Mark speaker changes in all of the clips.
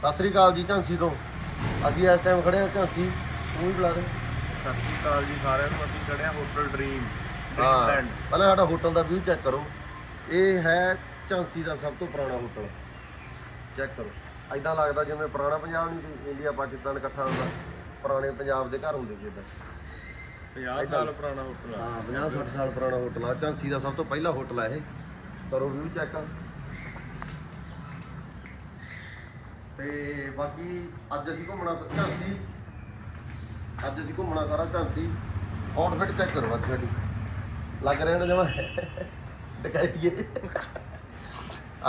Speaker 1: ਸਤਿ ਸ੍ਰੀ ਅਕਾਲ ਜੀ ਝਾਂਸੀ ਤੋਂ। ਅਸੀਂ ਇਸ ਟਾਈਮ ਖੜੇ ਹਾਂ ਝਾਂਸੀ। ਤੂੰ ਵੀ ਬੁਲਾ ਦੇ।
Speaker 2: ਸਤਿ ਸ਼੍ਰੀ ਅਕਾਲ ਜੀ ਸਾਰਿਆਂ ਨੂੰ। ਅਸੀਂ ਖੜੇ ਹਾਂ ਹੋਟਲ ਡ੍ਰੀਮ
Speaker 1: ਹਾਂ।
Speaker 2: ਡ੍ਰੀਮਲੈਂਡ
Speaker 1: ਪਹਿਲਾਂ ਸਾਡਾ ਹੋਟਲ ਦਾ ਵਿਊ ਚੈੱਕ ਕਰੋ। ਇਹ ਹੈ ਝਾਂਸੀ ਦਾ ਸਭ ਤੋਂ ਪੁਰਾਣਾ ਹੋਟਲ ਚੈੱਕ ਕਰੋ। ਐਦਾਂ ਲੱਗਦਾ ਜਿਵੇਂ ਪੁਰਾਣਾ ਪੰਜਾਬ ਨਹੀਂ ਸੀ ਇੰਡੀਆ ਪਾਕਿਸਤਾਨ ਇਕੱਠਾ ਹੁੰਦਾ। ਪੁਰਾਣੇ ਪੰਜਾਬ ਦੇ ਘਰ ਹੁੰਦੇ ਸੀ ਇਦਾਂ
Speaker 2: 50 ਸਾਲ ਪੁਰਾਣਾ ਹੋਟਲ ਆ।
Speaker 1: ਹਾਂ 50 60 ਸਾਲ ਪੁਰਾਣਾ ਹੋਟਲ ਆ। ਝਾਂਸੀ ਦਾ ਸਭ ਤੋਂ ਪਹਿਲਾ ਹੋਟਲ ਆ ਇਹ। ਕਰੋ ਵਿਊ ਚੈੱਕ ਤੇ ਬਾਕੀ ਅੱਜ ਅਸੀਂ ਘੁੰਮਣਾ ਝਾਂਸੀ। ਅੱਜ ਅਸੀਂ ਘੁੰਮਣਾ ਸਾਰਾ ਝਾਂਸੀ। ਆਊਟਫਿਟ ਚੈੱਕ ਕਰੋ ਅੱਜ ਸਾਡੀ। ਲੱਗ ਰਿਹਾ ਨਾ ਜਮਾ? ਦਿਖਾਈਏ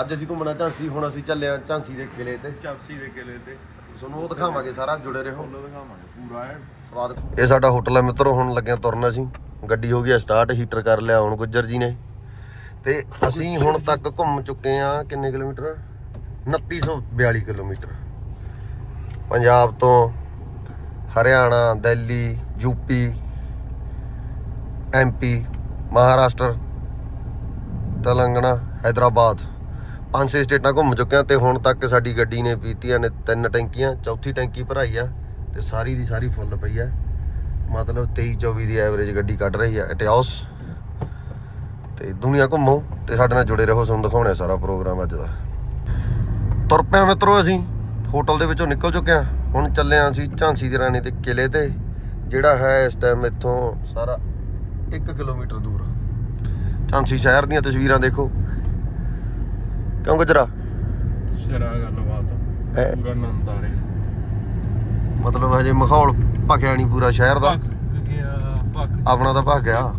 Speaker 1: ਅੱਜ ਅਸੀਂ ਘੁੰਮਣਾ ਝਾਂਸੀ ਹੁਣ ਅਸੀਂ ਚੱਲੇ ਆ ਝਾਂਸੀ ਦੇ ਕਿਲੇ ਤੇ।
Speaker 2: ਚਾਂਸੀ ਦੇ ਕਿਲੇ ਤੇ।
Speaker 1: ਤੁਹਾਨੂੰ ਉਹ ਦਿਖਾਵਾਂਗੇ ਸਾਰਾ ਜੁੜੇ ਰਹੋ।
Speaker 2: ਉਹਨੂੰ ਦਿਖਾਵਾਂਗੇ ਪੂਰਾ
Speaker 1: ਸਵਾਦ। ਇਹ ਸਾਡਾ ਹੋਟਲ ਹੈ ਮਿੱਤਰੋ ਹੁਣ ਲੱਗਿਆ ਤੁਰਨਾ ਸੀ ਗੱਡੀ ਹੋ ਗਈ ਸਟਾਰਟ ਹੀਟਰ ਕਰ ਲਿਆ ਹੁਣ ਗੁੱਜਰ ਜੀ ਨੇ। ਤੇ ਅਸੀਂ ਹੁਣ ਤੱਕ ਘੁੰਮ ਚੁੱਕੇ ਆ ਕਿੰਨੇ ਕਿਲੋਮੀਟਰ? 2942 ਕਿਲੋਮੀਟਰ। ਪੰਜਾਬ ਤੋਂ ਹਰਿਆਣਾ, ਦਿੱਲੀ, ਯੂਪੀ ਐਮਪੀ ਮਹਾਰਾਸ਼ਟਰ, ਤੇਲੰਗਾਨਾ ਹైదరాబాద్ ਪੰਜ ਛੇ ਸਟੇਟਾਂ ਘੁੰਮ ਚੁੱਕਿਆ ਤੇ ਹੁਣ ਤੱਕ ਸਾਡੀ ਗੱਡੀ ਨੇ ਪੀਤੀਆਂ ਨੇ ਤਿੰਨ ਟੈਂਕੀਆਂ, ਚੌਥੀ ਟੈਂਕੀ ਭਰਾਈ ਆ ਤੇ ਸਾਰੀ ਦੀ ਸਾਰੀ ਫੁੱਲ ਪਈ ਆ। ਮਤਲਬ 23 24 ਦੀ ਐਵਰੇਜ ਗੱਡੀ ਕੱਢ ਰਹੀ ਆ ਇਟਿਆਸ ਤੇ ਦੁਨੀਆ ਘੁੰਮੋ ਤੇ ਸਾਡੇ ਨਾਲ ਜੁੜੇ ਰਹੋ, ਤੁਹਾਨੂੰ ਦਿਖਾਉਣਾ ਸਾਰਾ ਪ੍ਰੋਗਰਾਮ ਅੱਜ ਦਾ। ਤੁਰ ਪਿਆ ਮਿੱਤਰੋ ਅਸੀਂ। ਹੋਟਲ ਦੇ ਵਿੱਚੋਂ ਨਿਕਲ ਚੁੱਕੇ ਆ ਹੁਣ ਚੱਲੇ ਆ ਅਸੀਂ ਝਾਂਸੀ ਦੀ ਰਾਣੀ ਦੇ ਕਿਲੇ ਤੇ ਜਿਹੜਾ ਹੈ ਇਸ ਟਾਈਮ ਇੱਥੋਂ ਸਾਰਾ 1 ਕਿਲੋਮੀਟਰ ਦੂਰ। ਝਾਂਸੀ ਸ਼ਹਿਰ ਦੀਆਂ ਤਸਵੀਰਾਂ ਦੇਖੋ। ਕਿਉਂ ਗੁਜਰਾ?
Speaker 2: ਸ਼ਰਾ ਗੱਲਬਾਤ।
Speaker 1: ਹੈ?
Speaker 2: ਪੂਰਾ ਆਨੰਦ ਆ ਰਿਹਾ।
Speaker 1: ਮਤਲਬ ਹਜੇ ਮਾਹੌਲ ਭਖਿਆ ਨਹੀਂ ਪੂਰਾ ਸ਼ਹਿਰ ਦਾ। ਆਪਣਾ ਤਾਂ ਭਖ ਗਿਆ।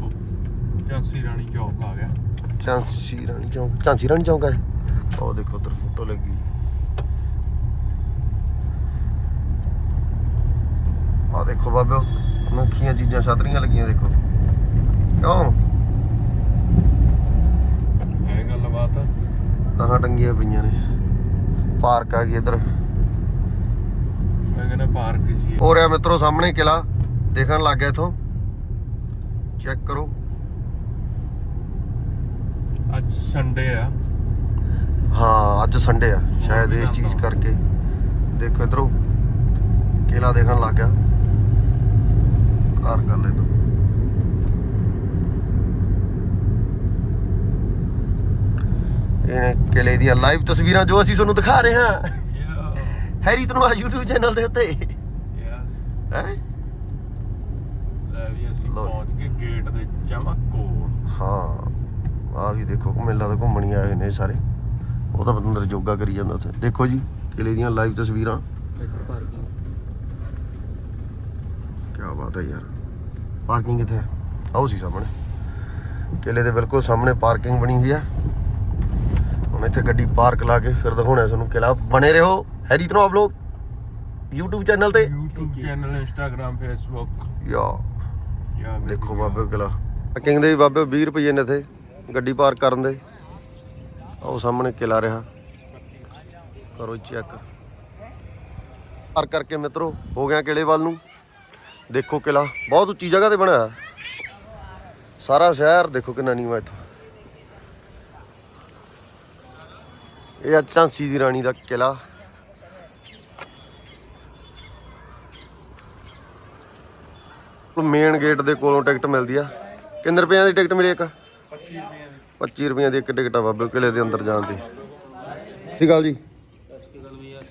Speaker 2: ਝਾਂਸੀ ਰਾਣੀ ਚੌਕ ਆ ਗਿਆ।
Speaker 1: ਝਾਂਸੀ ਰਾਣੀ ਚੌਂਕ। ਝਾਂਸੀ ਰਾਣੀ ਚੌਂਕ ਹੈ। ਉਹ ਦੇਖੋ ਉਧਰ ਫੋਟੋ ਲੱਗੀ। ਆ ਦੇਖੋ ਬਾਬਿਓ ਨਖੀਆਂ ਚੀਜ਼ਾਂ ਛਤਰੀਆਂ ਲੱਗੀਆਂ ਦੇਖੋ। ਕਿਉਂ?
Speaker 2: ਹੈ ਗੱਲਬਾਤ
Speaker 1: ਤਾਂ ਟੰਗੀਆਂ ਪਈਆਂ ਨੇ। ਪਾਰਕ ਆ ਗਈ ਇਧਰ।
Speaker 2: ਮੈਂ ਕਹਿੰਦਾ ਪਾਰਕ ਸੀ।
Speaker 1: ਹੋ ਰਿਹਾ ਮਿੱਤਰੋ ਸਾਹਮਣੇ ਕਿਲਾ ਦੇਖਣ ਲੱਗ ਗਿਆ ਇਥੋਂ। ਚੈੱਕ ਕਰੋ।
Speaker 2: ਅੱਜ ਸੰਡੇ ਆ।
Speaker 1: ਹਾਂ ਅੱਜ ਸੰਡੇ ਆ। ਸ਼ਾਇਦ ਇਸ ਚੀਜ਼ ਕਰਕੇ। ਦੇਖੋ ਇਧਰੋਂ। ਕਿਲਾ ਦੇਖਣ ਲੱਗ ਗਿਆ। ਕਾਰ ਕਰ ਲੈ ਤੂੰ ਇਹ ਨੇ ਕਿਲੇ ਦੀਆਂ ਲਾਈਵ ਤਸਵੀਰਾਂ ਜੋ ਅਸੀਂ ਤੁਹਾਨੂੰ ਦਿਖਾ ਰਹੇ ਹਾਂ। ਹੈਰੀ ਤੈਨੂੰ ਆ YouTube ਚੈਨਲ ਦੇ ਉੱਤੇ।
Speaker 2: ਯੈਸ
Speaker 1: ਹੈ?
Speaker 2: ਲੈ ਵੀ ਅਸੀਂ
Speaker 1: ਲਓ।
Speaker 2: ਪਹੁੰਚ ਗਏ ਗੇਟ ਦੇ ਜਮਾ ਕੋਲ।
Speaker 1: ਹਾਂ ਆ ਵੀ ਦੇਖੋ ਮੇਲਾ ਤਾਂ ਘੁੰਮਣੀ ਆਏ ਨੇ ਸਾਰੇ। ਉਹ ਤਾਂ ਬੰਦਰ ਯੋਗਾ ਕਰੀ ਜਾਂਦਾ ਉੱਥੇ। ਦੇਖੋ ਜੀ ਕਿਲੇ ਦੀਆਂ ਲਾਈਵ ਤਸਵੀਰਾਂ। ਕੀ ਬਾਤ ਹੈ ਯਾਰ। ਪਾਰਕਿੰਗ ਕਿੱਥੇ ਹੈ? ਆਓ ਸੀ ਸਾਹਮਣੇ। ਕਿਲੇ ਦੇ ਬਿਲਕੁਲ ਸਾਹਮਣੇ ਪਾਰਕਿੰਗ ਬਣੀ ਹੋਈ ਹੈ। ਹੁਣ ਇੱਥੇ ਗੱਡੀ ਪਾਰਕ ਲਾ ਕੇ ਫਿਰ ਦਿਖਾਉਣਾ ਤੁਹਾਨੂੰ ਕਿਲਾ। ਬਣੇ ਰਹੋ ਹੈਰੀ ਤਨੋ ਆਪ ਲੋਗ YouTube ਚੈਨਲ ਤੇ।
Speaker 2: YouTube ਚੈਨਲ Instagram Facebook
Speaker 1: ਯਾ।
Speaker 2: ਯਾ
Speaker 1: ਦੇਖੋ ਬਾਬੇ ਕਿਲਾ। ਪਾਰਕਿੰਗ ਦੇ ਵੀ ਬਾਬੇ 20 ਰੁਪਏ ਨੇ ਇੱਥੇ। ਗੱਡੀ ਪਾਰਕ ਕਰਨ ਦੇ। ਉਹ ਸਾਹਮਣੇ ਕਿਲਾ ਰਿਹਾ। ਕਰੋ ਚੈੱਕ ਪਾਰਕ ਕਰਕੇ ਮਿੱਤਰੋ ਹੋ ਗਿਆ ਕਿਲੇ ਵੱਲ ਨੂੰ। ਦੇਖੋ ਕਿਲਾ ਬਹੁਤ ਉੱਚੀ ਜਗ੍ਹਾ ਤੇ ਬਣਿਆ। ਸਾਰਾ ਸ਼ਹਿਰ ਦੇਖੋ ਕਿੰਨਾ ਨੀਵਾ ਇੱਥੋਂ। ਇਹ ਆ ਝਾਂਸੀ ਦੀ ਰਾਣੀ ਦਾ ਕਿਲਾ। ਮੇਨ ਗੇਟ ਦੇ ਕੋਲੋਂ ਟਿਕਟ ਮਿਲਦੀ ਆ। ਕਿੰਨੇ ਰੁਪਈਆਂ ਦੀ ਟਿਕਟ ਮਿਲੀ ਇੱਕ? 25 ਰੁਪਈਆਂ ਦੀ ਇੱਕ ਟਿਕਟ ਆ ਬਾਬੇ ਕਿਲੇ ਦੇ ਅੰਦਰ ਜਾਣ ਦੀ। ਠੀਕ ਗੱਲ ਜੀ।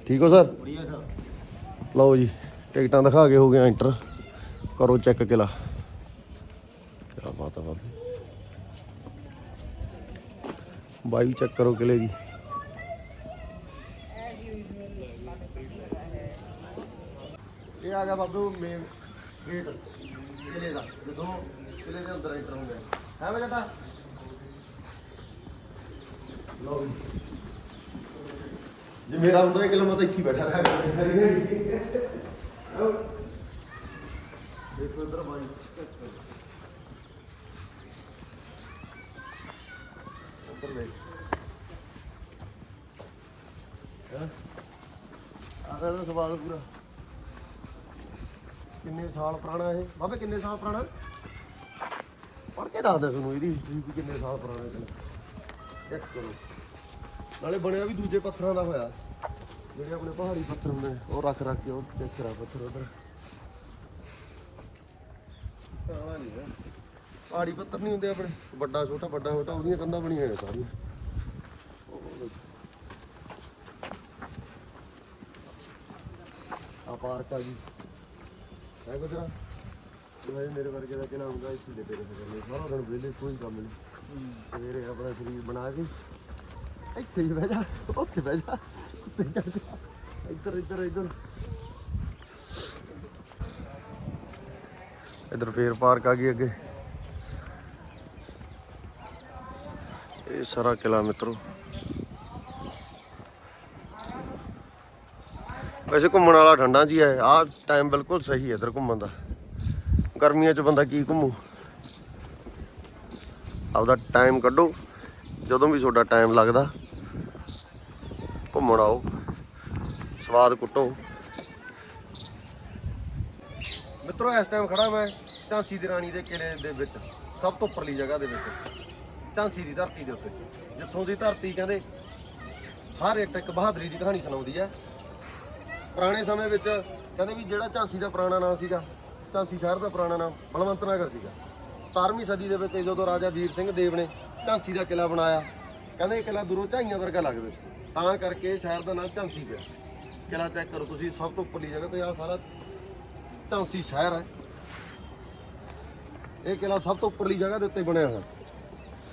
Speaker 1: ਠੀਕ ਹੋ ਸਰ? ਲਓ ਜੀ ਟਿਕਟਾਂ ਦਿਖਾ ਕੇ ਹੋ ਗਿਆ ਐਂਟਰ ਕਰੋ ਚੈੱਕ ਕਿਲਾ ਕੀ ਬਾਤ ਆ ਬਾਬੇ ਬਾਈ ਚੈੱਕ ਕਰੋ ਕਿਲੇ ਦੀ ਇਹ ਆ ਗਿਆ ਬਾਬੂ ਮੇਨ ਗੇਟ ਕਿਲੇ ਦਾ ਜਦੋਂ ਕਿਲੇ ਦੇ ਅੰਦਰ ਐਂਟਰ ਹੁੰਦੇ ਹੈ ਵੇ ਜੱਟਾ ਲਓ ਜੀ। ਜੇ ਮੇਰਾ ਹੁੰਦਾ ਇਹ ਕਿਲਾ ਮੈਂ ਤਾਂ ਇੱਥੇ ਹੀ ਬੈਠਾ ਰਿਹਾ ਕਰਦਾ ਦੇਖੋ ਇਧਰ ਬਾਈ। ਉੱਧਰ ਦੇਖ। ਆਹ ਦਾ ਸਵਾਲ ਪੂਰਾ। ਕਿੰਨੇ ਸਾਲ ਪੁਰਾਣਾ ਇਹ? ਬਾਬੇ, ਕਿੰਨੇ ਸਾਲ ਪੁਰਾਣਾ? ਪੜ ਕੇ ਦੱਸਦਾ ਤੁਹਾਨੂੰ ਇਹਦੀ ਹਿਸਟਰੀ ਵੀ ਕਿੰਨੇ ਸਾਲ ਪੁਰਾਣੇ ਕਿਲਾ ਚੈੱਕ ਕਰੋ। ਨਾਲੇ ਬਣਿਆ ਵੀ ਦੂਜੇ ਪੱਥਰਾਂ ਦਾ ਹੋਇਆ। ਜਿਹੜੇ ਆਪਣੇ ਪਹਾੜੀ ਪੱਥਰ ਹੁੰਦੇ ਨੇ, ਉਹ ਰੱਖ ਰੱਖ ਕੇ ਉਹ ਚੈੱਕ ਦੇਖਰਾ ਪੱਥਰ ਉਧਰ। ਪਹਾੜੀ ਪੱਥਰ ਨਹੀਂ ਹੁੰਦੇ ਆਪਣੇ। ਵੱਡਾ, ਛੋਟਾ ਵੱਡਾ, ਛੋਟਾ, ਉਹਦੀਆਂ ਕੰਧਾਂ ਬਣੀਆਂ ਨੇ ਸਾਰੀਆਂ। ਆ ਪਾਰਕ ਆ ਜੀ। ਹੈ ਗੁਜਰਾ? ਇਹ ਮੇਰੇ ਵਰਗੇ ਦਾ ਕਿਹਨਾਂ ਹੁੰਦਾ, ਇਸ ਦੇ ਤੇਰੇ ਫਿਰ ਸਾਰਾ ਦਿਨ ਵਿਹਲੇ, ਕੋਈ ਕੰਮ ਨਹੀਂ। ਸਵੇਰੇ ਆਪਣਾ ਸਰੀਰ ਬਣਾ ਕੇ ਇੱਥੇ ਹੀ ਬਹਿ ਜਾ, ਉੱਥੇ ਬਹਿ ਜਾ। ਇੱਧਰ ਇੱਧਰ ਇੱਧਰ। ਇੱਧਰ ਫੇਰ ਪਾਰਕ ਆ ਗਈ ਅੱਗੇ। ਇਹ ਸਾਰਾ ਕਿਲਾ ਮਿੱਤਰੋ। ਵੈਸੇ ਘੁੰਮਣ ਵਾਲਾ ਠੰਡਾ ਜੀ ਹੈ। ਆਹ ਟਾਈਮ ਬਿਲਕੁਲ ਸਹੀ ਹੈ ਇੱਧਰ ਘੁੰਮਣ ਦਾ। ਗਰਮੀਆਂ 'ਚ ਬੰਦਾ ਕੀ ਘੁੰਮੂ? ਆਪਦਾ ਟਾਈਮ ਕੱਢੋ। ਜਦੋਂ ਵੀ ਤੁਹਾਡਾ ਟਾਈਮ ਲੱਗਦਾ, ਘੁੰਮਣ ਆਓ। ਸਵਾਦ ਕੁੱਟੋ। ਮਿੱਤਰੋ ਇਸ ਟਾਈਮ ਖੜਾ ਮੈਂ ਝਾਂਸੀ ਦੀ ਰਾਣੀ ਦੇ ਕਿਲੇ ਦੇ ਵਿੱਚ, ਸਭ ਤੋਂ ਉੱਪਰਲੀ ਜਗ੍ਹਾ ਦੇ ਵਿੱਚ, ਝਾਂਸੀ ਦੀ ਧਰਤੀ ਦੇ ਉੱਤੇ। ਜਿੱਥੋਂ ਦੀ ਧਰਤੀ ਕਹਿੰਦੇ ਹਰ ਇੱਕ ਇੱਕ ਬਹਾਦਰੀ ਦੀ ਕਹਾਣੀ ਸੁਣਾਉਂਦੀ ਹੈ। ਪੁਰਾਣੇ ਸਮੇਂ ਵਿੱਚ ਕਹਿੰਦੇ ਵੀ ਜਿਹੜਾ ਝਾਂਸੀ ਦਾ ਪੁਰਾਣਾ ਨਾਮ ਸੀਗਾ, ਝਾਂਸੀ ਸ਼ਹਿਰ ਦਾ ਪੁਰਾਣਾ ਨਾਮ ਬਲਵੰਤ ਨਗਰ ਸੀਗਾ। 17ਵੀਂ ਸਦੀ ਦੇ ਵਿੱਚ ਜਦੋਂ ਰਾਜਾ ਵੀਰ ਸਿੰਘ ਦੇਵ ਨੇ ਝਾਂਸੀ ਦਾ ਕਿਲਾ ਬਣਾਇਆ, ਕਹਿੰਦੇ ਇਹ ਕਿਲਾ ਦੂਰੋਂ ਝਾਈਆਂ ਵਰਗਾ ਲੱਗਦਾ ਸੀ। ਤਾਂ ਕਰਕੇ ਸ਼ਹਿਰ ਦਾ ਨਾਮ ਝਾਂਸੀ ਪਿਆ। ਕਿਲਾ ਚੈੱਕ ਕਰੋ ਤੁਸੀਂ, ਸਭ ਤੋਂ ਉੱਪਰਲੀ ਜਗ੍ਹਾ ਤੇ ਆ ਸਾਰਾ ਝਾਂਸੀ ਸ਼ਹਿਰ ਹੈ ਇਹ ਕਿਲਾ ਸਭ ਤੋਂ ਉੱਪਰਲੀ ਜਗ੍ਹਾ ਦੇ ਉੱਤੇ ਬਣਿਆ ਹੋਇਆ।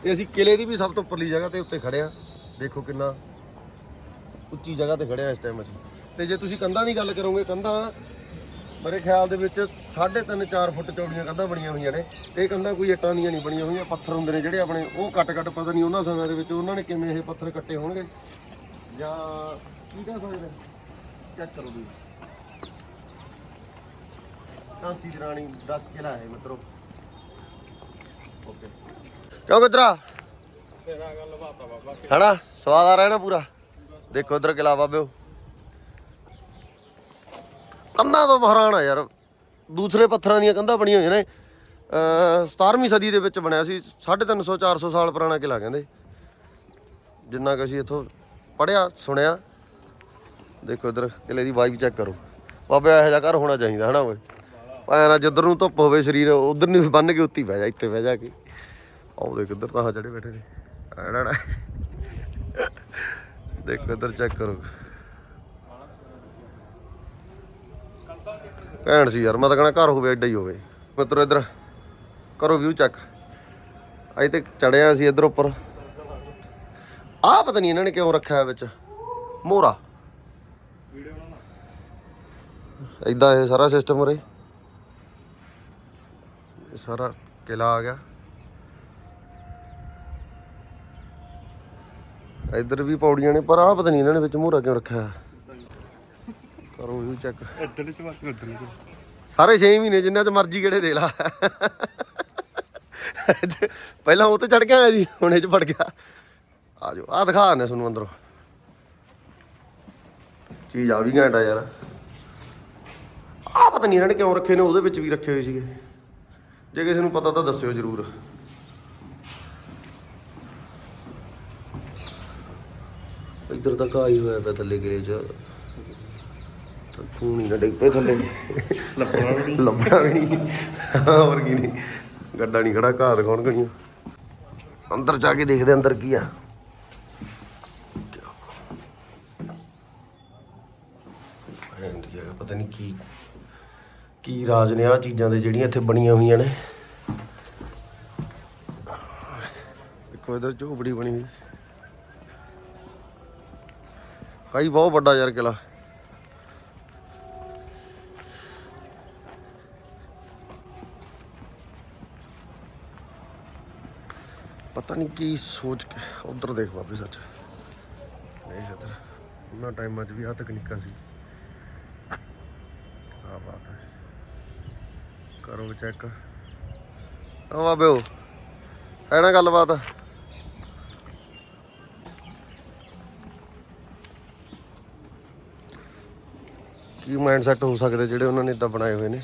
Speaker 1: ਤੇ ਅਸੀਂ ਕਿਲੇ ਦੀ ਵੀ ਸਭ ਤੋਂ ਉੱਪਰਲੀ ਜਗ੍ਹਾ ਤੇ ਉੱਤੇ ਖੜੇ ਆ। ਦੇਖੋ ਕਿੰਨਾ ਉੱਚੀ ਜਗ੍ਹਾ ਤੇ ਖੜੇ ਆ ਇਸ ਟਾਈਮ ਅਸੀਂ। ਤੇ ਜੇ ਤੁਸੀਂ ਕੰਧਾਂ ਦੀ ਗੱਲ ਕਰੋਗੇ, ਕੰਧਾਂ ਮੇਰੇ ਖਿਆਲ ਦੇ ਵਿੱਚ 3.5 4 ਫੁੱਟ ਚੌੜੀਆਂ ਕੰਧਾਂ ਬਣੀਆਂ ਹੋਈਆਂ ਨੇ। ਤੇ ਇਹ ਕੰਧਾਂ ਕੋਈ ਇੱਟਾਂ ਦੀਆਂ ਨਹੀਂ ਬਣੀਆਂ ਹੋਈਆਂ, ਪੱਥਰ ਹੁੰਦੇ ਨੇ ਜਿਹੜੇ ਆਪਣੇ। ਉਹ ਕੱਟ ਕੱਟ ਪਤਾ ਨਹੀਂ ਉਹਨਾਂ ਸਮਿਆਂ ਦੇ ਵਿੱਚ ਉਹਨਾਂ ਨੇ ਕਿਵੇਂ ਇਹ ਪੱਥਰ ਕੱਟੇ ਹੋਣਗੇ। ਜਾਂ ਕੀ ਕਹਿ ਸਕਦੇ ਚੈੱਕ ਕਰੋ ਵੀ ਕਾਂਸੀ ਦੀ ਰਾਣੀ ਦਾ ਕਿਲਾ ਹੈ ਮਿੱਤਰੋ। ਓਕੇ। ਕਿਉਂ ਗੁਜਰਾ
Speaker 2: ਤੇਰਾ ਗੱਲ ਬਾਤਾ ਬਾਬਾ।
Speaker 1: ਹੈਨਾ? ਸਵਾਦ ਆ ਰਿਹਾ ਨਾ ਪੂਰਾ? ਦੇਖੋ ਉਧਰ ਕਿਲਾ ਬਾਬਿਓ। ਕੰਧਾਂ ਤੋਂ ਮਹਾਰਾਣ ਯਾਰ। ਦੂਸਰੇ ਪੱਥਰਾਂ ਦੀਆਂ ਕੰਧਾਂ ਬਣੀਆਂ ਹੋਈਆਂ ਨੇ। ਅ 17ਵੀਂ ਸਦੀ ਦੇ ਵਿੱਚ ਬਣਿਆ ਸੀ। 350 400 ਸਾਲ ਪੁਰਾਣਾ ਕਿਲਾ ਕਹਿੰਦੇ। ਜਿੰਨਾ ਕਿ ਅਸੀਂ ਇੱਥੋਂ ਪੜਿਆ ਸੁਣਿਆ। ਦੇਖੋ ਇਧਰ ਕਿਲੇ ਦੀ ਵਾਈਬ ਚੈੱਕ ਕਰੋ। ਬਾਬੇ ਇਹੋ ਜਿਹਾ ਘਰ ਹੋਣਾ ਚਾਹੀਦਾ ਹਨਾ ਓਏ? ਨਾ ਜਿੱਧਰ ਨੂੰ ਧੁੱਪ ਹੋਵੇ ਸਰੀਰ ਉਧਰ ਨੂੰ ਬੰਨ ਕੇ ਉੱਤੀ ਬਹਿ ਜਾ ਇੱਥੇ ਬਹਿ ਜਾ ਕੇ। ਆਓ ਦੇਖ ਇੱਧਰ ਤਾਂ ਚੜੇ ਬੈਠੇ ਨੇ। ਐੜਾ ਦੇਖੋ ਇੱਧਰ ਚੈੱਕ ਕਰੋ। ਕਹਿਣ ਸੀ ਯਾਰ ਮੈਂ ਤਾਂ ਕਹਣਾ ਘਰ ਹੋਵੇ ਐਡਾ ਹੀ ਹੋਵੇ। ਮਿੱਤਰੋ ਇੱਧਰ ਕਰੋ ਵਿਊ ਚੈੱਕ ਅਜੇ ਤੇ ਚੜਿਆ ਸੀ ਇੱਧਰ ਉੱਪਰ। ਆਹ ਪਤਾ ਨਹੀਂ ਇਹਨਾਂ ਨੇ ਕਿਉਂ ਰੱਖਿਆ ਵਿੱਚ। ਮੋਰਾ ਇਦਾਂ ਇਹ ਸਾਰਾ ਸਿਸਟਮ ਉਰੇ। ਇਹ ਸਾਰਾ ਕਿਲਾ ਆ ਗਿਆ। ਇੱਧਰ ਵੀ ਪੌੜੀਆਂ ਨੇ ਪਰ ਆਹ ਪਤਾ ਨਹੀਂ ਇਹਨਾਂ ਨੇ ਵਿੱਚ ਮੋਰਾ ਕਿਉਂ ਰੱਖਿਆ। ਕਰੋ ਵਿਊ ਚੈੱਕ
Speaker 2: ਇੱਧਰ ਚ ਬਾਕੀ ਉੱਧਰ ਚ।
Speaker 1: ਸਾਰੇ 6 ਮਹੀਨੇ ਜਿੰਨਾ ਚ ਮਰਜ਼ੀ ਕਿਹੜੇ ਦੇ ਲਾ। ਪਹਿਲਾਂ ਉਹ ਤੇ ਚੜ ਗਿਆ ਜੀ ਹੁਣ ਇਹ ਚ ਫੜ ਗਿਆ। ਆ ਜਾਓ ਆ ਦਿਖਾ ਨੇ ਤੁਹਾਨੂੰ ਅੰਦਰੋਂ। ਚੀਜ਼ ਆ ਵੀ ਘੈਂਟ ਯਾਰ। ਆ ਪਤਾ ਨਹੀਂ ਇਹਨਾਂ ਨੇ ਕਿਉਂ ਰੱਖੇ ਨੇ ਉਹਦੇ ਵਿੱਚ ਵੀ ਰੱਖੇ ਹੋਏ ਸੀਗੇ। ਜੇ ਕਿਸੇ ਨੂੰ ਪਤਾ ਤਾਂ ਦੱਸਿਓ ਜਰੂਰ। ਇੱਧਰ ਤਾਂ ਘਾਹ ਹੀ ਹੋਇਆ ਪਿਆ ਥੱਲੇ ਕਿਲੇ ਚ। ਤਾਂ ਤੂੰ ਨਹੀਂ ਨਾ ਡਿੱਗ ਪਏ ਥੱਲੇ।
Speaker 2: ਲੱਭਣਾ ਵੀ ਨਹੀਂ।
Speaker 1: ਲੱਭਣਾ ਵੀ ਨਹੀਂ। ਹੋਰ ਕੀ ਨਹੀਂ। ਗੱਡਾ ਨਹੀਂ ਖੜਾ ਘਾਹ ਦਿਖਾਉਣ ਗਣੀਆਂ ਅੰਦਰ ਜਾ ਕੇ ਦੇਖਦੇ ਅੰਦਰ ਕੀ ਆ। ਪਤਾ ਨਹੀਂ ਕੀ ਕੀ ਰਾਜ ਨੇ ਆ ਚੀਜ਼ਾਂ ਦੇ ਜਿਹੜੀਆਂ ਇੱਥੇ ਬਣੀਆਂ ਹੋਈਆਂ ਨੇ? ਦੇਖੋ, ਇਧਰ ਝੋਪੜੀ ਬਣੀ ਹੋਈ। ਹਾਈ, ਬਹੁਤ ਵੱਡਾ ਯਾਰ ਕਿਲਾ ਪਤਾ ਨਹੀਂ ਕੀ ਸੋਚ ਕੇ, ਉਧਰ ਦੇਖ ਬਾਬੇ ਸੱਚ। ਨਹੀਂ ਇੱਧਰ। ਉਹਨਾਂ ਟਾਈਮਾਂ 'ਚ ਵੀ ਆ ਤਕਨੀਕਾਂ ਸੀ ਆ ਬਾਤ ਹੈ ਕਰੋ ਚੈੱਕ ਆ ਬਾਬੇ ਉਹ ਹੈ ਨਾ ਗੱਲਬਾਤ। ਕੀ ਮਾਈਂਡ ਸੈਟ ਹੋ ਸਕਦੇ ਜਿਹੜੇ ਉਹਨਾਂ ਨੇ ਇਦਾਂ ਬਣਾਏ ਹੋਏ ਨੇ?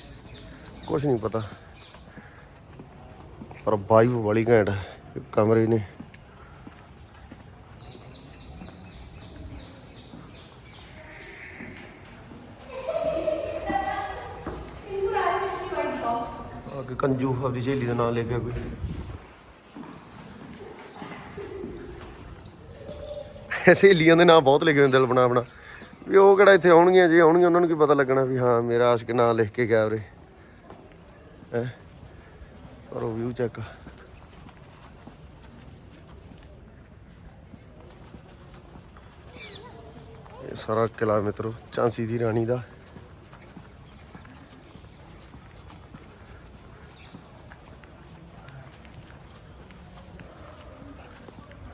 Speaker 1: ਕੁਝ ਨਹੀਂ ਪਤਾ। ਪਰ ਵਾਈਬ ਵਾਲੀ ਘੈਂਟ ਕਮਰੇ ਨੇ। ਕੰਜੂ ਆਪਣੀ ਸਹੇਲੀ ਦਾ ਨਾਮ ਲੈ ਕੇ ਕੋਈ। ਸਹੇਲੀਆਂ ਦੇ ਨਾਮ ਬਹੁਤ ਲਿਖੇ ਹੁੰਦੇ ਦਿਲ ਬਣਾ ਬਣਾ। ਵੀ ਉਹ ਕਿਹੜਾ ਇੱਥੇ ਆਉਣਗੀਆਂ, ਜੇ ਆਉਣਗੀਆਂ ਉਹਨਾਂ ਨੂੰ ਕੀ ਪਤਾ ਲੱਗਣਾ ਵੀ ਹਾਂ, ਮੇਰਾ ਆਸ਼ਕ ਨਾਮ ਲਿਖ ਕੇ ਗਿਆ ਉਰੇ। ਹੈ? ਪਰ ਉਹ ਵਿਊ ਚੈੱਕ ਇਹ ਸਾਰਾ ਕਿਲਾ ਮਿੱਤਰੋ, ਝਾਂਸੀ ਦੀ ਰਾਣੀ ਦਾ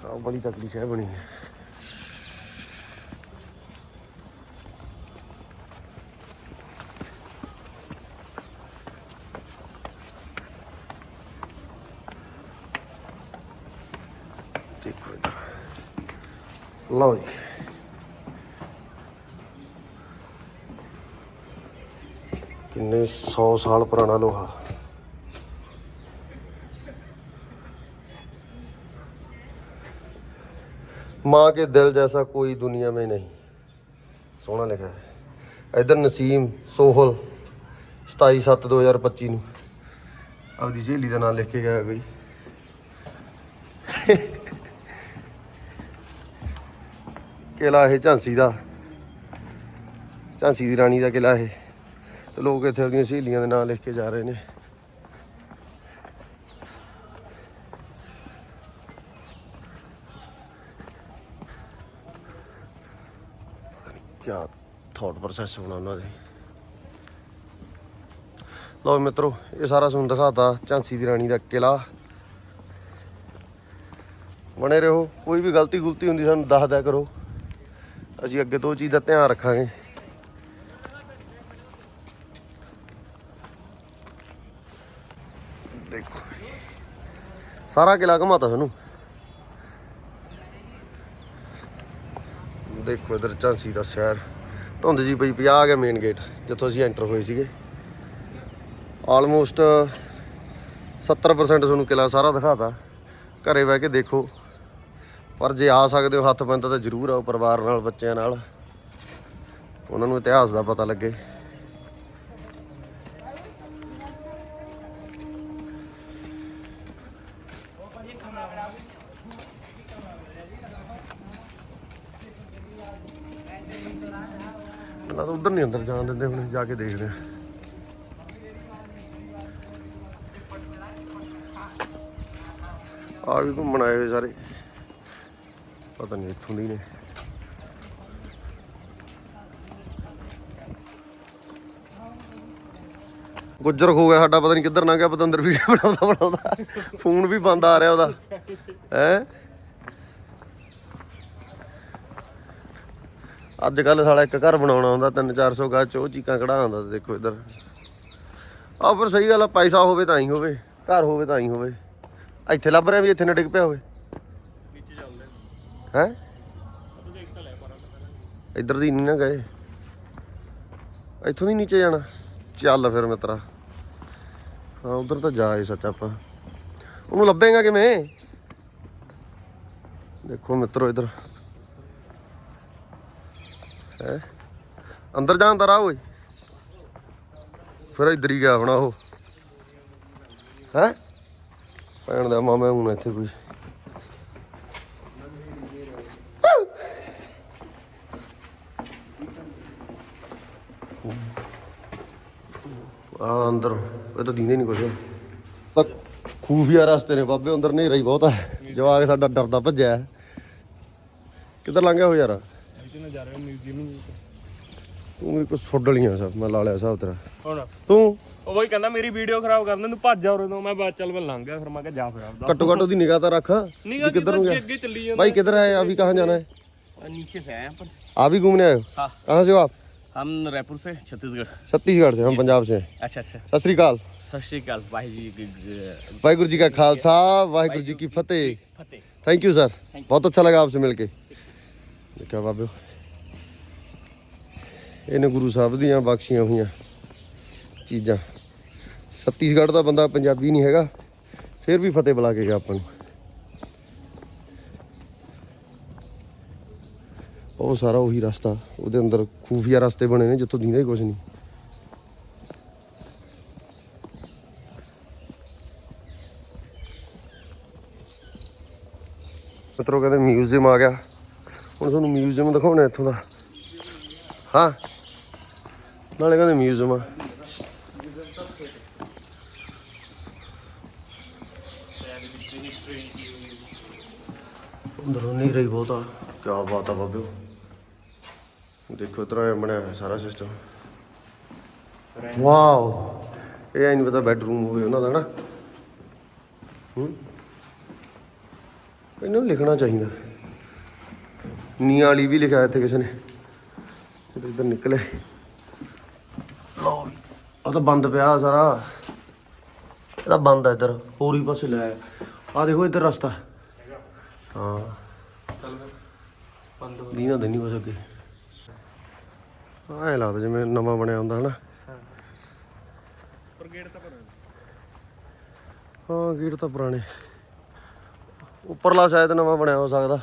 Speaker 1: ਆ ਬੜੀ ਤਕੜੀ ਸ਼ਹਿਰ ਬਣੀ ਹੈ। ਲਓ ਜੀ। ਕਿੰਨੇ 100 ਸਾਲ ਪੁਰਾਣਾ ਲੋਹਾ। माँ के दिल जैसा कोई दुनिया में नहीं ਸੋਹਣਾ ਲਿਖਿਆ ਹੈ ਇਧਰ ਨਸੀਮ ਸੋਹਲ 27 7 2025 ਨੂੰ ਆਪਦੀ ਸਹੇਲੀ ਦਾ ਨਾਮ ਲਿਖ ਕੇ ਗਿਆ ਬਈ ਕਿਲਾ ਇਹ ਝਾਂਸੀ ਦਾ ਝਾਂਸੀ ਦੀ ਰਾਣੀ ਦਾ ਕਿਲਾ ਇਹ ਤੇ ਲੋਕ ਇੱਥੇ ਆਪਦੀਆਂ ਸਹੇਲੀਆਂ ਦੇ ਨਾਮ ਲਿਖ ਕੇ ਜਾ ਰਹੇ ਨੇ ਥਾਟ ਪ੍ਰੋਸੈਸ ਹੋਣਾ ਉਹਨਾਂ ਦੇ। ਲਓ ਮਿੱਤਰੋ, ਇਹ ਸਾਰਾ ਤੁਹਾਨੂੰ ਦਿਖਾਤਾ, ਝਾਂਸੀ ਦੀ ਰਾਣੀ ਦਾ ਕਿਲਾ ਬਣੇ ਰਹੋ, ਕੋਈ ਵੀ ਗਲਤੀ ਗੁਲਤੀ ਹੁੰਦੀ ਸਾਨੂੰ ਦੱਸ ਦਿਆ ਕਰੋ। ਅਸੀਂ ਅੱਗੇ ਤੋਂ ਚੀਜ਼ ਦਾ ਧਿਆਨ ਰੱਖਾਂਗੇ। ਦੇਖੋ। ਸਾਰਾ ਕਿਲਾ ਘਮਾਤਾ ਸਾਨੂੰ। ਦੇਖੋ ਇਧਰ ਝਾਂਸੀ ਦਾ ਸ਼ਹਿਰ। ਧੁੰਦ ਜੀ ਪਈ 50 ਆ ਗਿਆ ਮੇਨ ਗੇਟ ਜਿੱਥੋਂ ਅਸੀਂ ਐਂਟਰ ਹੋਏ ਸੀਗੇ। ਆਲਮੋਸਟ 70% ਤੁਹਾਨੂੰ ਕਿਲਾ ਸਾਰਾ ਦਿਖਾਤਾ। ਘਰੇ ਬਹਿ ਕੇ ਦੇਖੋ। ਪਰ ਜੇ ਆ ਸਕਦੇ ਹੋ, ਹੱਥ ਪੈਂਦਾ ਤਾਂ ਜ਼ਰੂਰ ਆਓ ਪਰਿਵਾਰ ਨਾਲ, ਬੱਚਿਆਂ ਨਾਲ। ਉਹਨਾਂ ਨੂੰ ਇਤਿਹਾਸ ਦਾ ਪਤਾ ਲੱਗੇ। ਮੈਨੂੰ ਤਾਂ ਉਧਰ ਨਹੀਂ ਅੰਦਰ ਜਾਣ ਦਿੰਦੇ ਹੁਣ ਜਾ ਕੇ ਦੇਖਦੇ ਆ। ਆ ਵੀ ਘੁੰਮਣ ਆਏ ਹੋਏ ਸਾਰੇ। ਪਤਾ ਨਹੀਂ ਇੱਥੋਂ ਦੀ ਨੇ। ਗੁੱਜਰ ਹੋ ਗਿਆ ਸਾਡਾ, ਪਤਾ ਨਹੀਂ ਕਿੱਧਰ ਲੰਘ ਗਿਆ, ਪਤੰਦਰ ਵੀਡੀਓ ਬਣਾਉਂਦਾ ਬਣਾਉਂਦਾ ਫੋਨ ਵੀ ਬੰਦ ਆ ਰਿਹਾ ਉਹਦਾ। ਹੈ? ਅੱਜ ਕੱਲ ਸਾਲਾ ਇੱਕ ਘਰ ਬਣਾਉਣਾ ਹੁੰਦਾ 3-400 ਗਾਚ ਉਹ ਚੀਕਾਂ ਕਢਾ ਆਉਂਦਾ ਦੇਖੋ ਇੱਧਰ। ਆ ਪਰ ਸਹੀ ਗੱਲ ਆ, ਪੈਸਾ ਹੋਵੇ ਤਾਂ ਹੀ ਹੋਵੇ, ਘਰ ਹੋਵੇ ਤਾਂ ਹੀ ਹੋਵੇ। ਇੱਥੇ ਲੱਭ ਰਿਹਾ ਵੀ ਇੱਥੇ ਨਾ ਡਿੱਗ ਪਿਆ ਹੋਵੇ।
Speaker 2: ਨੀਚੇ ਚੱਲਦੇ
Speaker 1: ਹੈ? ਇੱਧਰ ਦੀ ਨਹੀਂ ਨਾ ਗਏ। ਇੱਥੋਂ ਦੀ ਨੀਚੇ ਜਾਣਾ। ਚੱਲ ਫਿਰ ਮਿੱਤਰਾ। ਹਾਂ, ਉਧਰ ਤਾਂ ਜਾਏ ਸੱਚ ਆਪਾਂ। ਉਹਨੂੰ ਲੱਭੇਗਾ ਕਿਵੇਂ? ਦੇਖੋ ਮਿੱਤਰੋ ਇੱਧਰ। ਹੈ? ਅੰਦਰ ਜਾਣ ਦਾ ਰਾਹ ਓਏ। ਫਿਰ ਇੱਧਰ ਹੀ ਗਿਆ ਹੋਣਾ ਉਹ। ਹੈ? ਭੈਣ ਦਾ ਮਾਮਾ ਹੁਣ ਇੱਥੇ ਕੋਈ। ਆ ਅੰਦਰ, ਇਹ ਤਾਂ ਦੀਨੇ ਨਹੀਂ ਕੁਛ। ਤਾਂ ਖੂਫੀਆ ਰਸਤੇ ਨੇ ਬਾਬੇ, ਅੰਦਰ ਹਨੇਰਾ ਹੀ ਬਹੁਤ ਹੈ ਜਵਾਕ ਸਾਡਾ ਡਰਦਾ ਭੱਜਿਆ। ਕਿੱਧਰ ਲੰਘਿਆ ਹੋ ਯਾਰ?
Speaker 2: ਇੱਥੇ ਨਾ ਜਾ ਰਿਹਾ ਮਿਊਜ਼ੀਅਮ ਨੂੰ
Speaker 1: ਤੂੰ ਵੀ ਕੁਛ ਫੁੱਡ ਲੀਆਂ ਸਭ ਮੈਂ ਲਾ ਲਿਆ ਹਿਸਾਬ ਤੇਰਾ
Speaker 2: ਹੁਣ
Speaker 1: ਤੂੰ
Speaker 2: ਉਹ ਬਈ ਕਹਿੰਦਾ ਮੇਰੀ ਵੀਡੀਓ ਖਰਾਬ ਕਰ ਦਿੰਦਾ ਤੂੰ ਭੱਜ ਜਾ ਉਰੇ ਤੋਂ ਮੈਂ ਬਾਅਦ ਚੱਲ ਮੈਂ ਲੰਘ ਗਿਆ ਫਿਰ ਮੈਂ ਕਿਹਾ ਜਾ ਫਿਰ ਆਪਦਾ
Speaker 1: ਘੱਟੋ ਘੱਟ ਉਹਦੀ ਨਿਗਾਹ ਤਾਂ ਰੱਖ
Speaker 2: ਨਿਗਾਹ
Speaker 1: ਵੀ ਕਿੱਧਰ ਨੂੰ
Speaker 2: ਅੱਗੇ
Speaker 1: ਗਿਆ
Speaker 2: ਅੱਗੇ ਚੱਲੀ ਜਾਂਦਾ
Speaker 1: भाई किधर है अभी कहाँ जाना है
Speaker 2: नीचे से आए हैं अपन
Speaker 1: आप भी घूमने आए हो
Speaker 2: हाँ।
Speaker 1: कहाँ से हो आप
Speaker 2: हम रायपुर से छत्तीसगढ़
Speaker 1: छत्तीसगढ़ से हम पंजाब से हैं।
Speaker 2: अच्छा अच्छा
Speaker 1: सत श्री अकाल
Speaker 2: सत श्री अकाल भाई जी की- की-
Speaker 1: वाहिगुरु जी का खालसा वाहिगुरु जी की फतेह
Speaker 2: फतेह
Speaker 1: थैंक यू सर बहुत अच्छा लगा आपसे मिलके ਦੇਖਿਆ ਬਾਬੇ। ਇਹਨੇ ਗੁਰੂ ਸਾਹਿਬ ਦੀਆਂ ਬਖਸ਼ੀਆਂ ਹੋਈਆਂ ਚੀਜ਼ਾਂ। ਛੱਤੀਸਗੜ੍ਹ ਦਾ ਬੰਦਾ ਪੰਜਾਬੀ ਨਹੀਂ ਹੈਗਾ, ਫਿਰ ਵੀ ਫਤਿਹ ਬੁਲਾ ਕੇ ਗਿਆ ਆਪਾਂ ਨੂੰ। ਉਹ ਸਾਰਾ ਉਹੀ ਰਸਤਾ, ਉਹਦੇ ਅੰਦਰ ਖੂਫੀਆ ਰਸਤੇ ਬਣੇ ਨੇ, ਜਿੱਥੋਂ ਦੀਂਦਾ ਹੀ ਕੁਝ ਨਹੀਂ। ਮਿੱਤਰੋ, ਕਹਿੰਦੇ ਮਿਊਜ਼ੀਅਮ ਆ ਗਿਆ। ਹੁਣ ਤੁਹਾਨੂੰ ਮਿਊਜ਼ੀਅਮ ਦਿਖਾਉਣਾ ਇੱਥੋਂ ਦਾ। ਹਾਂ। ਨਾਲੇ ਕਹਿੰਦੇ ਮਿਊਜ਼ੀਅਮ ਆ। ਅੰਦਰੋਂ ਨਹੀਂ ਰਹੀ ਬਹੁਤਾ ਕੀ ਬਾਤ ਆ ਬਾਬਿਓ। ਦੇਖੋ ਇਤਰਾ ਬਣਿਆ ਹੋਇਆ ਸਾਰਾ ਸਿਸਟਮ ਵਾਓ। ਇਹ ਐ ਨਹੀਂ ਪਤਾ ਬੈਡਰੂਮ ਹੋਵੇ ਉਹਨਾਂ ਦਾ ਨਾ। ਹੂੰ। ਇਹਨੂੰ ਲਿਖਣਾ ਚਾਹੀਦਾ। ਨੀ ਵਾਲੀ ਵੀ ਲਿਖਿਆ ਇੱਥੇ ਕਿਸੇ ਨੇ। ਜਦੋਂ ਇੱਧਰ ਨਿਕਲੇ। ਲਓ ਆ ਤਾਂ ਬੰਦ ਪਿਆ ਸਾਰਾ। ਇਹਦਾ ਬੰਦ ਆ ਇੱਧਰ ਹੋਰ ਹੀ ਪਾਸੇ ਲੈ। ਆ ਦੇਖੋ ਇੱਧਰ ਰਸਤਾ। ਹਾਂ।
Speaker 2: ਚੱਲ ਬੰਦ ਹੋ
Speaker 1: ਲੀਨਾ ਨਹੀਂ ਬਸ ਅੱਗੇ ਐ ਲੱਗਦਾ ਜਿਵੇਂ ਨਵਾਂ ਬਣਿਆ ਹੁੰਦਾ ਹਨਾ।
Speaker 2: ਪਰ ਗੇਟ ਤਾਂ ਭਰਿਆ
Speaker 1: ਹਾਂ, ਗੇਟ ਤਾਂ ਪੁਰਾਣੇ। ਉੱਪਰਲਾ ਸ਼ਾਇਦ ਨਵਾਂ ਬਣਿਆ ਹੋ ਸਕਦਾ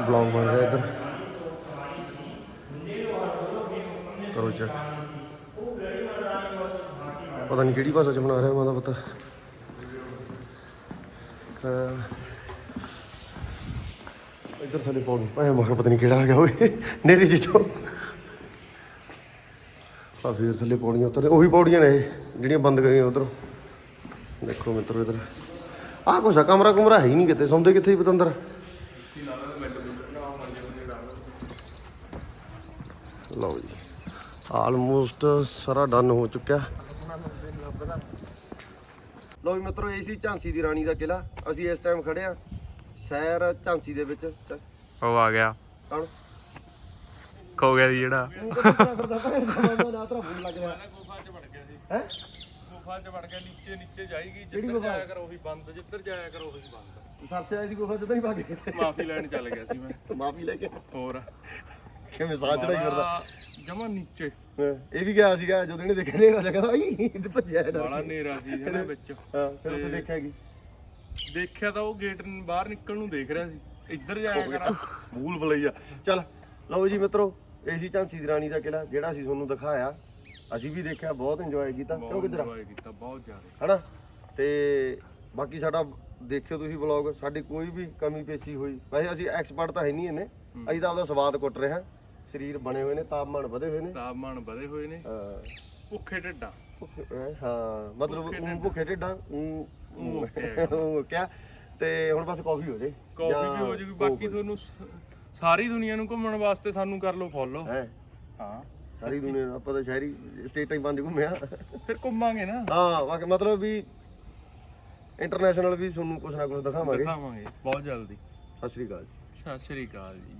Speaker 1: ਬਲੌਗ ਬਣ ਰਿਹਾ ਇੱਧਰ ਕਰੋ ਚੈੱਕ ਪਤਾ ਨਹੀਂ ਕਿਹੜੀ ਭਾਸ਼ਾ ਚ ਬਣਾ ਰਿਹਾ ਮੈਂ ਤਾਂ ਪਤਾ ਹਾਂ। ਇੱਧਰ ਥੱਲੇ ਪੌੜੀ ਭਾਵੇਂ ਮੈਂ ਕਿਹਾ ਪਤਾ ਨਹੀਂ ਕਿਹੜਾ ਆ ਓਏ ਨੇਰੇ ਜੀ ਤੋਂ ਆ ਫਿਰ ਥੱਲੇ ਪੌੜੀਆਂ ਉੱਤਰ ਉਹੀ ਪੌੜੀਆਂ ਨੇ ਇਹ, ਜਿਹੜੀਆਂ ਬੰਦ ਕਰੀਆਂ ਉਧਰੋਂ। ਦੇਖੋ ਮਿੱਤਰੋ ਇੱਧਰ। ਆਹ ਕੁਛ ਆ, ਕਮਰਾ ਕੁਮਰਾ ਹੈ ਹੀ ਨਹੀਂ ਕਿਤੇ। ਸੌਂਦੇ ਕਿੱਥੇ ਹੀ ਪਤੰਦਰ? ਲਓ ਜੀ। ਆਲਮੋਸਟ ਸਾਰਾ ਡਨ ਹੋ ਚੁੱਕਿਆ। ਲੋ ਜੀ ਮਿੱਤਰੋ, ਇਹ ਸੀ ਝਾਂਸੀ ਦੀ ਰਾਣੀ ਦਾ ਕਿਲਾ ਅਸੀਂ ਇਸ ਟਾਈਮ ਖੜੇ ਆ ਸ਼ਹਿਰ ਝਾਂਸੀ ਦੇ ਵਿੱਚ।
Speaker 2: ਉਹ ਆ ਗਿਆ।
Speaker 1: ਕੌਣ?
Speaker 2: ਖੋ ਗਿਆ ਸੀ ਜਿਹੜਾ।
Speaker 1: ਨਾ ਤਰਾ ਫੋਨ ਲੱਗ ਰਿਹਾ।
Speaker 2: ਗੁਫਾ 'ਚ ਵੜ ਗਿਆ ਸੀ।
Speaker 1: ਹੈ?
Speaker 2: ਗੁਫਾ 'ਚ ਵੜ ਗਿਆ ਨੀਚੇ ਨੀਚੇ ਜਾਏਗੀ
Speaker 1: ਕਿਹੜੀ
Speaker 2: ਜਿੱਧਰ
Speaker 1: ਗੁਫਾ?
Speaker 2: ਜਾਇਆ ਕਰੋ ਉਹੀ ਬੰਦ ਜਿੱਧਰ ਜਾਇਆ ਕਰੋ ਉਹੀ ਬੰਦ।
Speaker 1: ਸਰਸੇ ਆਈ ਦੀ ਗੁਫਾ ਜਦੋਂ ਹੀ ਭਾਗ ਗਏ
Speaker 2: ਮਾਫੀ ਲੈਣ ਚੱਲ ਗਿਆ ਸੀ ਮੈਂ।
Speaker 1: ਮਾਫੀ ਲੈ ਕੇ।
Speaker 2: ਹੋਰ?
Speaker 1: ਕਿਵੇਂ ਸਾਹ ਚੜਾਈ ਕਰਦਾ
Speaker 2: ਜਮਾ ਨੀਚੇ।
Speaker 1: ਹਾਂ, ਇਹ ਵੀ ਗਿਆ ਸੀਗਾ ਜਦੋਂ ਇਹਨੇ ਦੇਖਿਆ ਨੇਰਾ ਜਗਾ ਆਈ ਤੇ ਭੱਜਿਆ ਡਰ
Speaker 2: ਬਾਲਾ
Speaker 1: ਕੇ।
Speaker 2: ਨੇਰਾ ਸੀ ਜਿਹੜਾ ਵਿੱਚ।
Speaker 1: ਹਾਂ ਫਿਰ ਉੱਥੇ ਦੇਖਿਆ ਕੀ?
Speaker 2: ਦੇਖਿਆ ਤਾਂ ਉਹ ਗੇਟ ਬਾਹਰ ਨਿਕਲਣ ਨੂੰ ਦੇਖ ਰਿਹਾ ਸੀ। ਇੱਧਰ ਜਾਇਆ ਕਰਾਂ।
Speaker 1: ਭੂਲ ਭਲਈਆ ਚੱਲ ਲਓ ਜੀ ਮਿੱਤਰੋ ਇਹ ਸੀ ਝਾਂਸੀ ਦੀ ਰਾਣੀ ਦਾ ਕਿਲਾ ਜਿਹੜਾ ਅਸੀਂ ਤੁਹਾਨੂੰ ਦਿਖਾਇਆ। ਅਸੀਂ ਵੀ ਦੇਖਿਆ ਬਹੁਤ ਇੰਜੋਏ ਕੀਤਾ। ਕਿਉਂ
Speaker 2: ਬਹੁਤ
Speaker 1: ਕਿਧਰ
Speaker 2: enjoy ਕੀਤਾ ਬਹੁਤ ਜ਼ਿਆਦਾ।
Speaker 1: ਹਨਾ? ਤੇ ਬਾਕੀ ਸਾਡਾ ਦੇਖਿਓ ਤੁਸੀਂ ਵਲੌਗ ਸਾਡੀ ਕੋਈ ਵੀ ਕਮੀ ਪੇਸ਼ੀ ਹੋਈ। ਵੈਸੇ ਅਸੀਂ ਐਕਸਪਰਟ ਤਾਂ ਹੈ ਨਹੀਂ ਇਹਨੇ ਅਸੀਂ ਤਾਂ ਆਪਦਾ ਸਵਾਦ ਕੁੱਟ ਰਹੇ ਹਾਂ। ਸਰੀਰ ਬਣੇ ਹੋਏ ਨੇ ਤਾਪਮਾਨ ਵਧੇ ਹੋਏ ਨੇ।
Speaker 2: ਤਾਪਮਾਨ ਵਧੇ ਹੋਏ ਨੇ।
Speaker 1: ਹਾਂ,
Speaker 2: ਭੁੱਖੇ ਢਿੱਡਾਂ।
Speaker 1: ਹਾਂ ਮਤਲਬ ਭੁੱਖੇ ਢਿੱਡਾਂ। ਊਂ ਕਿਆ? ਤੇ ਹੁਣ ਬਸ ਕਾਫੀ ਹੋ ਜੇ।
Speaker 2: ਕਾਫੀ ਵੀ ਹੋ ਜੂਗੀ ਬਾਕੀ ਤੁਹਾਨੂੰ ਸ- ਸਾਰੀ ਦੁਨੀਆ ਨੂੰ ਘੁੰਮਣ ਵਾਸਤੇ ਸਾਨੂੰ ਕਰ ਲਓ ਫੋਲੋ
Speaker 1: ਹੈ?
Speaker 2: ਹਾਂ।
Speaker 1: ਸਾਰੀ ਦੁਨੀਆ ਨੂੰ ਆਪਾਂ ਤਾਂ ਸ਼ਹਿਰੀ ਸਟੇਟਾਂ ਹੀ ਪੰਜ ਘੁੰਮਿਆ
Speaker 2: ਫਿਰ ਘੁੰਮਾਂਗੇ ਨਾ।
Speaker 1: ਹਾਂ ਬਾਕੀ ਮਤਲਬ ਵੀ ਇੰਟਰਨੈਸ਼ਨਲ ਵੀ ਤੁਹਾਨੂੰ ਕੁਝ ਨਾ ਕੁਝ ਦਿਖਾਵਾਂਗੇ।
Speaker 2: ਦਿਖਾਵਾਂਗੇ ਬਹੁਤ ਜਲਦੀ।
Speaker 1: ਸਤਿ ਸ੍ਰੀ ਅਕਾਲ
Speaker 2: ਸਤਿ ਸ਼੍ਰੀ ਅਕਾਲ ਜੀ।